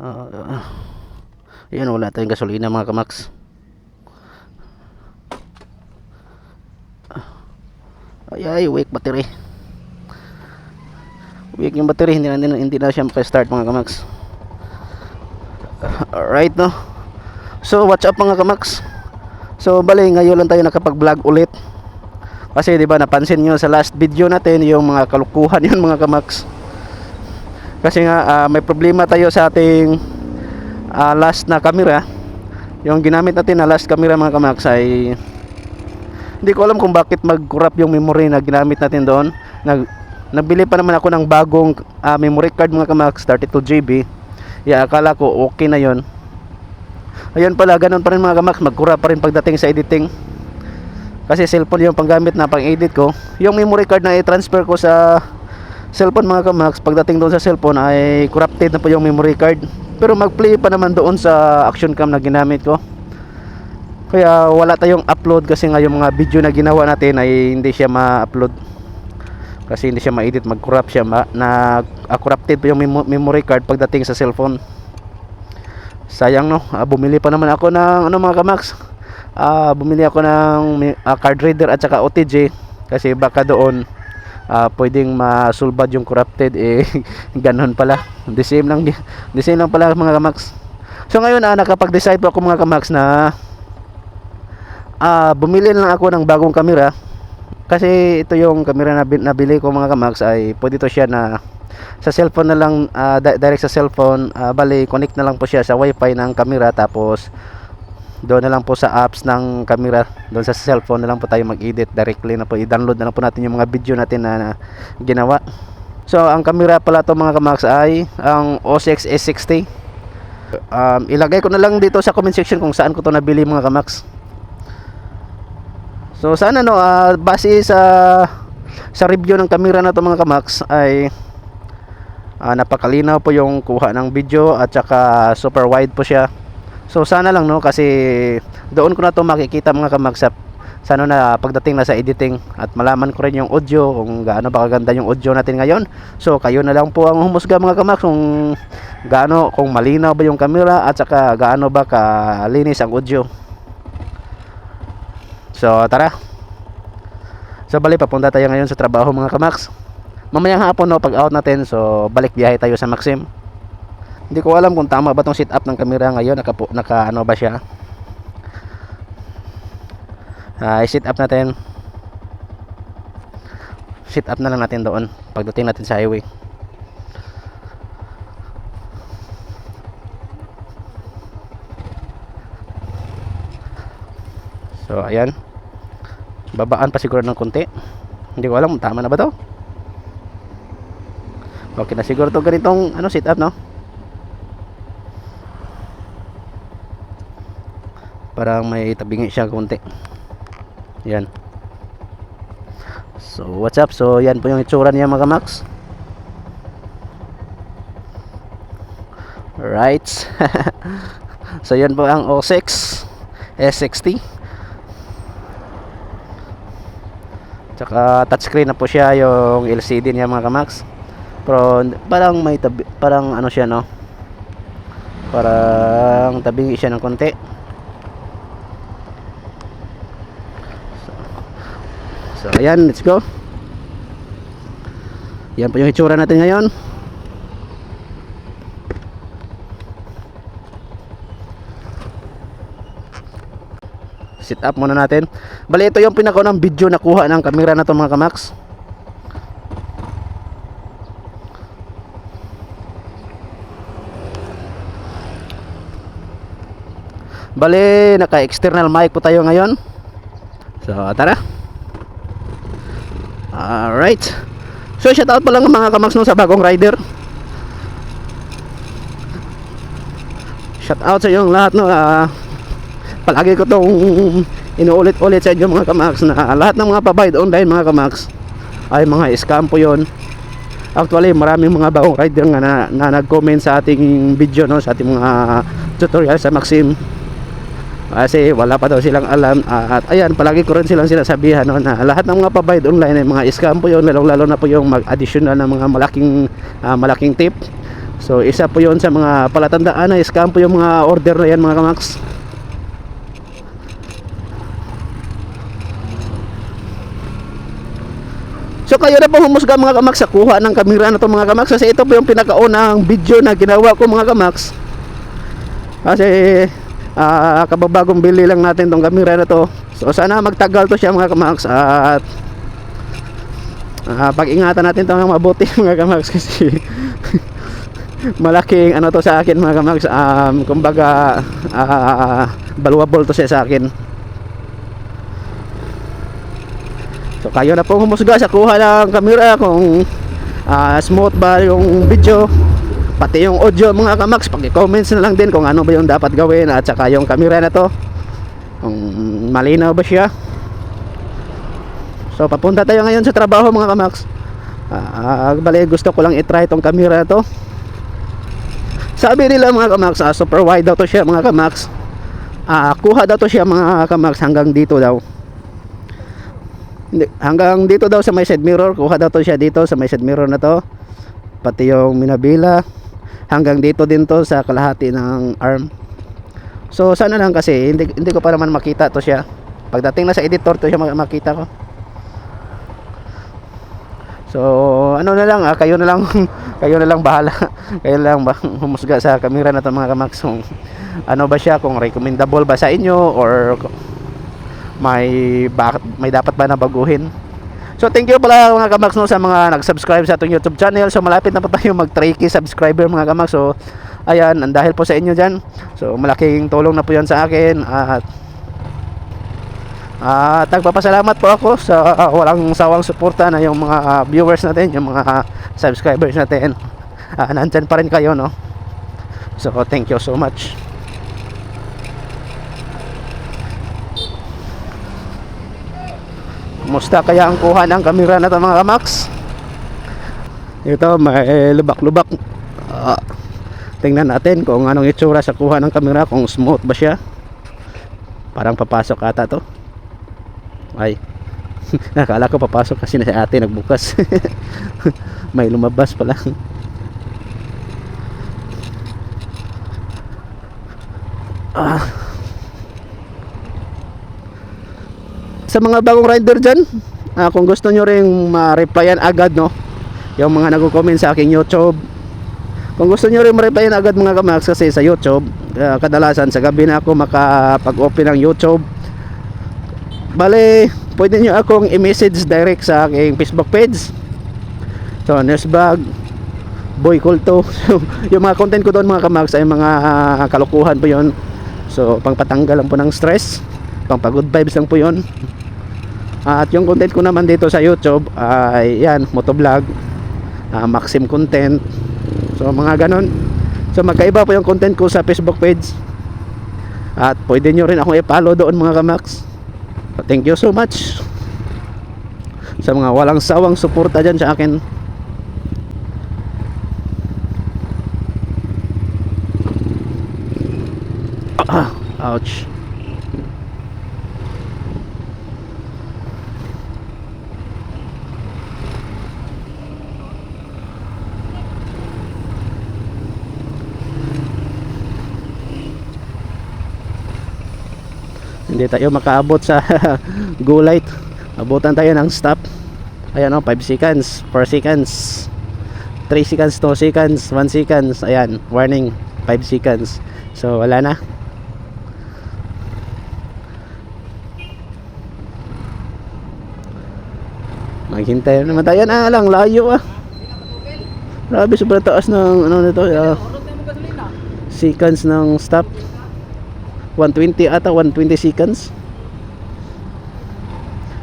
Ah, Ayan, wala tayong gasolina mga kamaks. Ay, ay, weak battery. Weak yung battery, hindi na, hindi hindi na siya makastart mga kamaks. Alright, no? So, what's up mga kamaks? So, bali, ngayon lang tayo nakapag-vlog ulit. Kasi, di ba, napansin nyo sa last video natin, yung mga kalukuhan yun mga kamaks. Kasi nga, ah, may problema tayo sa ating ah, last na camera. Yung ginamit natin na last camera mga kamaks ay hindi ko alam kung bakit mag-corrupt yung memory na ginamit natin doon. Nag nabili pa naman ako ng bagong ah, memory card mga kamaks, 32 GB. Yeah, akala ko okay na yon. Ayun pala, ganun pa rin mga kamaks, mag-corrupt pa rin pagdating sa editing. Kasi cellphone yung panggamit na pang-edit ko. Yung memory card na i-transfer ko sa cellphone mga kamaks, pagdating doon sa cellphone ay corrupted na po yung memory card. Pero mag-play pa naman doon sa action cam na ginamit ko. Kaya wala tayong upload kasi nga yung mga video na ginawa natin ay hindi siya ma-upload. Kasi hindi siya ma-edit, mag-corrupt siya, ma- na ah, corrupted pa yung memo- memory card pagdating sa cellphone. Sayang no, Ah, bumili pa naman ako ng ano mga kamax. Ah, bumili ako ng ah, card reader at saka OTG kasi baka doon ah, pwedeng masulbad yung corrupted eh ganun pala. The same lang the same lang pala mga kamax. So ngayon ah, nakapag-decide po ako mga kamax na ah bumili lang ako ng bagong camera kasi ito yung camera na nabili ko mga kamax ay pwede to siya na sa cellphone na lang di- direct sa cellphone ah, bali connect na lang po siya sa wifi ng camera tapos doon na lang po sa apps ng camera. Doon sa cellphone na lang po tayo mag-edit directly na po. I-download na lang po natin yung mga video natin na, na ginawa. So ang camera pala to mga kamax ay ang OSX S60 um, ilagay ko na lang dito sa comment section kung saan ko to nabili mga kamax. So sana no ah, base sa sa review ng camera na to mga kamax ay ah, napakalinaw po yung kuha ng video at saka super wide po siya. So sana lang no kasi doon ko na to makikita mga kamax sa sana na pagdating na sa editing at malaman ko rin yung audio kung gaano ba kaganda yung audio natin ngayon. So kayo na lang po ang humusga mga kamax kung gaano kung malinaw ba yung camera at saka gaano ba kalinis ang audio. So tara. So bali papunta tayo ngayon sa trabaho mga kamax. Mamayang hapon no pag out natin so balik biyahe tayo sa Maxim. Hindi ko alam kung tama ba tong sit up ng camera ngayon naka, naka ano ba siya. Ah, sit up natin. Sit up na lang natin doon pagdating natin sa highway. So ayan. Babaan pa siguro ng konti. Hindi ko alam tama na ba to? Okay na siguro to ganitong ano sit up no? Parang may tabingi siya konti. Yan. So what's up? So yan po yung itsura niya mga max. Right. so yan po ang O6 S60. Tsaka touchscreen na po siya yung LCD niya mga kamax. Pero parang may tabi, parang ano siya no. Parang tabingi siya ng konti. So ayan, let's go. Yan po yung itsura natin ngayon. sit up muna natin bali ito yung pinakaunang video na kuha ng camera na to mga kamax bali naka external mic po tayo ngayon so tara alright. So shout out pa lang mga kamax no sa bagong rider. Shout out sa yung lahat no ah, palagi ko tong inuulit-ulit sa inyo mga kamax na lahat ng mga pabayad online mga kamax ay mga scam po yun. Actually maraming mga bagong rider nga na, na nag-comment sa ating video no sa ating mga tutorial sa Maxim kasi wala pa daw silang alam at ayan palagi ko rin silang sinasabihan no, na lahat ng mga pabayad online ay mga scam po yun lalong lalo na po yung mag additional ng mga malaking ah, malaking tip So isa po yon sa mga palatandaan na scam po yung mga order na yan mga kamax. So kayo na po humusga mga kamax sa kuha ng kamera na to mga kamax kasi ito po yung pinakaunang video na ginawa ko mga kamax. Kasi ah kababagong bili lang natin tong kamera na to. So sana magtagal to siya mga kamax at ah, pag-ingatan natin to ng mabuti mga kamax kasi malaking ano to sa akin mga kamax um, kumbaga ah, valuable to siya sa akin so kayo na po humusga sa kuha ng camera kung ah, smooth ba yung video pati yung audio mga kamax pag-comments na lang din kung ano ba yung dapat gawin at saka yung camera na to kung malinaw ba siya so papunta tayo ngayon sa trabaho mga kamax Ah, bali gusto ko lang i-try tong camera na to sabi nila mga kamax, ah, super wide daw to siya mga kamax. Ah, kuha daw to siya mga kamax hanggang dito daw. Hanggang dito daw sa may side mirror, kuha daw to siya dito sa may side mirror na to. Pati yung minabila hanggang dito din to sa kalahati ng arm. So sana lang kasi hindi, hindi ko pa naman makita to siya. Pagdating na sa editor to siya mak- makita ko. So, ano na lang, ah, kayo na lang, kayo na lang bahala. kayo na lang ba humusga sa camera na to mga kamax. Kung ano ba siya, kung recommendable ba sa inyo or may bakit may dapat ba na baguhin. So, thank you pala mga kamax no, sa mga nag-subscribe sa atong YouTube channel. So, malapit na po tayo mag 3k subscriber mga kamax. So, ayan, ang dahil po sa inyo dyan. So, malaking tulong na po yan sa akin at Ah, tagpapasalamat po ako sa ah, walang sawang suporta na yung mga ah, viewers natin, yung mga subscribers natin. Ah, nandyan pa rin kayo, no? So, thank you so much. Musta kaya ang kuha ng kamera na to mga kamax? Ito, may lubak-lubak. Ah, tingnan natin kung anong itsura sa kuha ng kamera, kung smooth ba siya. Parang papasok ata to. Ay. Nakala ko papasok kasi na si ate nagbukas. May lumabas pala. Ah. Mga bagong rider dyan, ah, kung gusto nyo rin ma-replyan agad, no? Yung mga nagko-comment sa aking YouTube. Kung gusto nyo rin ma-replyan agad mga kamax kasi sa YouTube, ah, kadalasan sa gabi na ako makapag-open ng YouTube Bale, pwede nyo akong i-message direct sa aking Facebook page. So, Nurse Bag, Boy Kulto. Yung mga content ko doon mga kamags ay mga ah, kalokohan po yon. So, pangpatanggal lang po ng stress. Pangpa-good vibes lang po yon. At yung content ko naman dito sa YouTube ay yan, motovlog, ah, maxim content. So, mga ganon. So, magkaiba po yung content ko sa Facebook page. At pwede nyo rin akong i-follow doon mga kamags. Thank you so much sa mga walang sawang suporta dyan sa akin. Ah, ouch. Hindi tayo makaabot sa gulay. Abutan tayo ng stop. Ayan o 5 seconds 4 seconds 3 seconds 2 seconds 1 seconds. Ayan warning 5 seconds. So wala na. Maghintay na naman tayo. Na lang layo ah. Grabe sobrang taas ng ano nito uh, seconds ng stop 120 ata 120 seconds.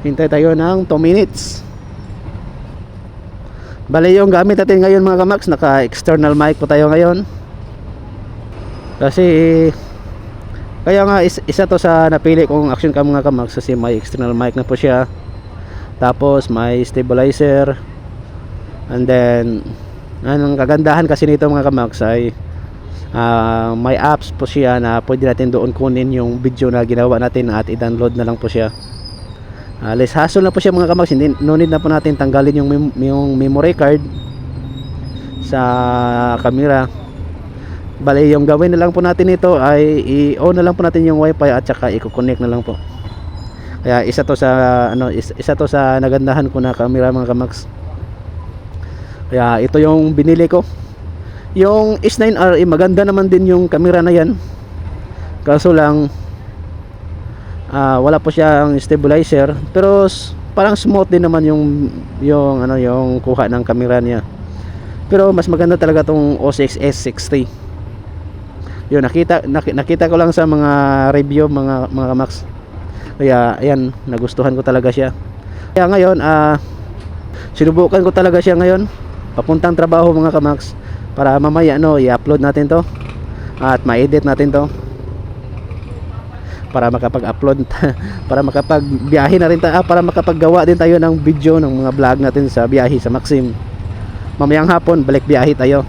Hintay tayo ng 2 minutes. Bali yung gamit natin ngayon mga kamax naka external mic po tayo ngayon. Kasi kaya nga is, isa to sa napili kong action cam mga kamax kasi may external mic na po siya. Tapos may stabilizer. And then ang kagandahan kasi nito mga kamax ay uh, may apps po siya na pwede natin doon kunin yung video na ginawa natin at i-download na lang po siya. Uh, less hassle na po siya mga kamags hindi no need na po natin tanggalin yung, mem- yung memory card sa camera. Bali yung gawin na lang po natin ito ay i-on na lang po natin yung wifi at saka i-connect na lang po. Kaya isa to sa ano is- isa to sa nagandahan ko na camera mga kamax kaya ito yung binili ko yung S9R eh, maganda naman din yung camera na yan. Kaso lang ah, wala po siyang stabilizer. Pero parang smooth din naman yung yung ano yung kuha ng camera niya. Pero mas maganda talaga tong O6 S60 yun nakita nak- nakita ko lang sa mga review mga mga max. Kaya ayan nagustuhan ko talaga siya. Kaya ngayon ah sinubukan ko talaga siya ngayon. Papuntang trabaho mga kamax para mamaya no i-upload natin to. At ma-edit natin to. Para makapag-upload para makapag-biyahe na rin tayo ah, para makapaggawa din tayo ng video ng mga vlog natin sa biyahe sa Maxim. Mamayang hapon balik biyahe tayo.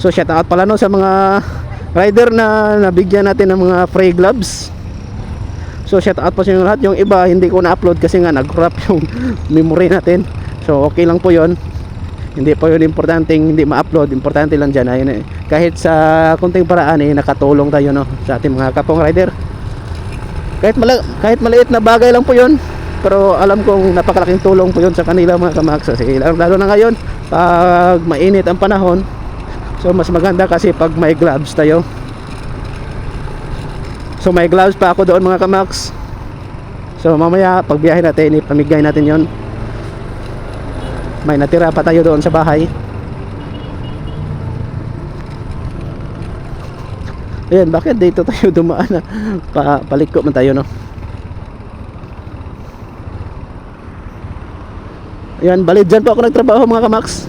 So shout out pala no sa mga rider na nabigyan natin ng mga free gloves. So shout out po sa inyo lahat. Yung iba hindi ko na-upload kasi nga nag-crop yung memory natin. So okay lang po yon hindi po yun importanteng hindi ma-upload. Importante lang dyan. Ayun eh. kahit sa kunting paraan eh nakatulong tayo no sa ating mga kapong rider. Kahit, mala- kahit maliit na bagay lang po yun pero alam kong napakalaking tulong po yun sa kanila mga kamaks kasi lalo, lalo na ngayon pag mainit ang panahon so mas maganda kasi pag may gloves tayo. So may gloves pa ako doon mga kamaks. So mamaya pag biyahe natin ipamigay natin yon may natira pa tayo doon sa bahay. Ayan, bakit dito tayo dumaan? Pa, paliko man tayo no? Ayan, bali dyan po ako nagtrabaho mga kamaks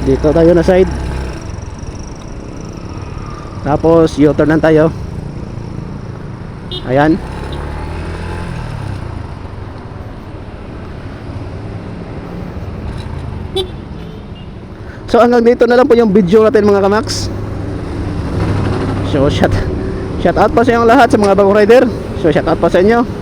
Dito tayo na side. Tapos U-turn tayo. Ayan So hanggang dito na lang po yung video natin mga kamaks So shout, shout out po sa inyong lahat sa mga bagong rider. So shout out po sa inyo